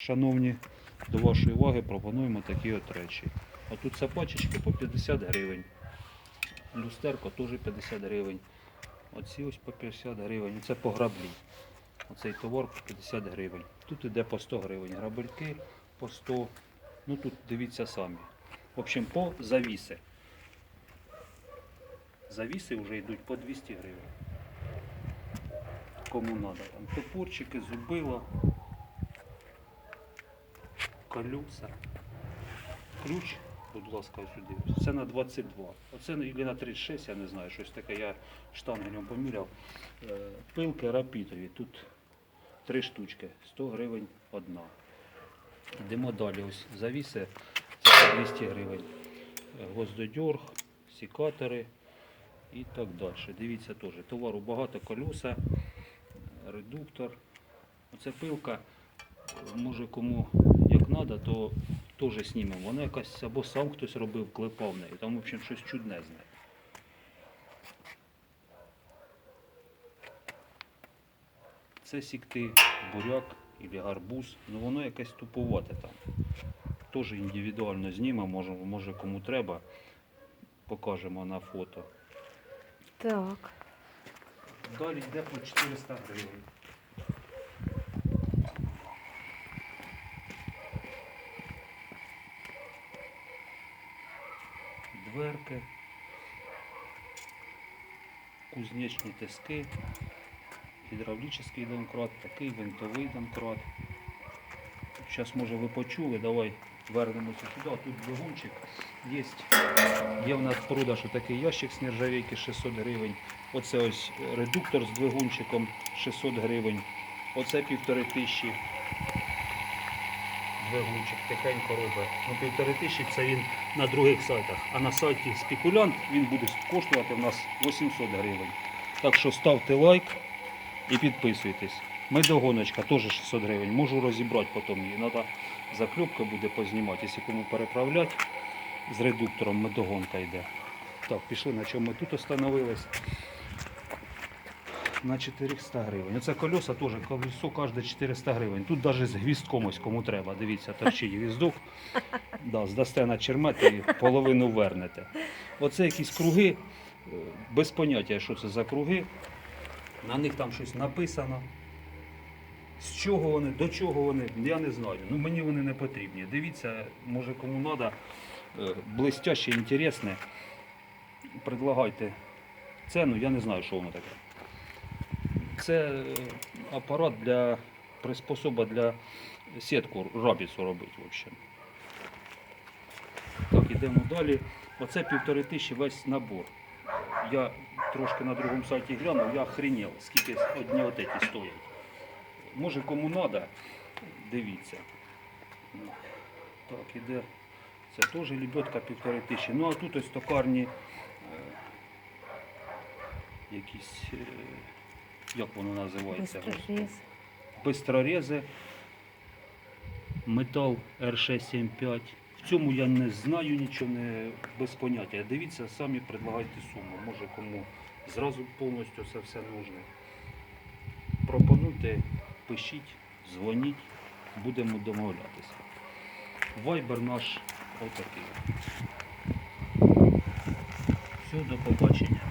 Шановні, до вашої уваги пропонуємо такі от речі. Отут сапачечки по 50 гривень. Люстерко теж 50 гривень. Оці ось по 50 гривень. Це по граблі. Оцей товар по 50 гривень. Тут іде по 100 гривень. Грабельки по 100. Ну тут дивіться самі. В общем, по завіси. Завіси вже йдуть по 200 гривень. Кому треба. Там топорчики, зубила, колеса. Ключ, будь ласка, сюди. Це на 22. Оце или на 36, я не знаю, щось таке. Я штангелем поміряв. Е, Пилки рапітові. Тут три штучки. 100 гривень одна. Йдемо далі. Ось завіси. Це 200 гривень. Е, Гвоздодьорг, сікатори і так далі. Дивіться теж. Товару багато, колеса, е, редуктор. Оце пилка. Може кому як треба, то теж знімемо. Вона якась або сам хтось робив, клепав нею. Там, в общем, щось чудне з нею. Це сікти буряк або гарбуз, ну воно якесь туповате там. Теж індивідуально знімемо, може, може кому треба, покажемо на фото. Так. Далі йде по 400 гривень. Дверки, кузнечні тиски, гідравлічний домкрат, такий винтовий домкрат. Зараз, може, ви почули, давай вернемося сюди. Тут двигунчик є. Є в нас продаж такий ящик з нержавійки 600 гривень. Оце ось редуктор з двигунчиком 600 гривень. Оце півтори тисячі. Двигунчик тихенько робить. Ну, півтори тисячі це він на других сайтах. А на сайті спекулянт він буде коштувати в нас 800 гривень. Так що ставте лайк і підписуйтесь. Медогоночка теж 600 гривень. Можу розібрати потім її. Треба закльопка буде познімати, якщо кому переправляти з редуктором медогонка йде. Так, пішли, на чому ми тут остановились. На 400 гривень. Оце колеса теж, колесо кожне 400 гривень. Тут навіть з гвіздком ось кому треба. Дивіться, торчить гвіздок. Да, здасте на чермет і половину вернете. Оце якісь круги, е, без поняття, що це за круги. На них там щось написано. З чого вони, до чого вони, я не знаю. Ну мені вони не потрібні. Дивіться, може кому треба, блестяще, інтересне. Предлагайте ціну, я не знаю, що воно таке. Це е, апарат для приспособа для сітку рабіцу робити. В. Так, ідемо далі. Оце півтори тисячі весь набор. Я трошки на другому сайті глянув, я охренів, скільки одні от ці стоять. Може кому треба, дивіться. Так, іде. Це теж лебедка півтори тисячі. Ну а тут ось токарні е, якісь, е, як воно називається? Бистроріз. Бистрорези, метал R675. В цьому я не знаю нічого, не без поняття. Дивіться, самі предлагайте суму. Може кому зразу повністю це все нужне. Пропонуйте, пишіть, дзвоніть, будемо домовлятися. Вайбер наш отакий. Все, до побачення.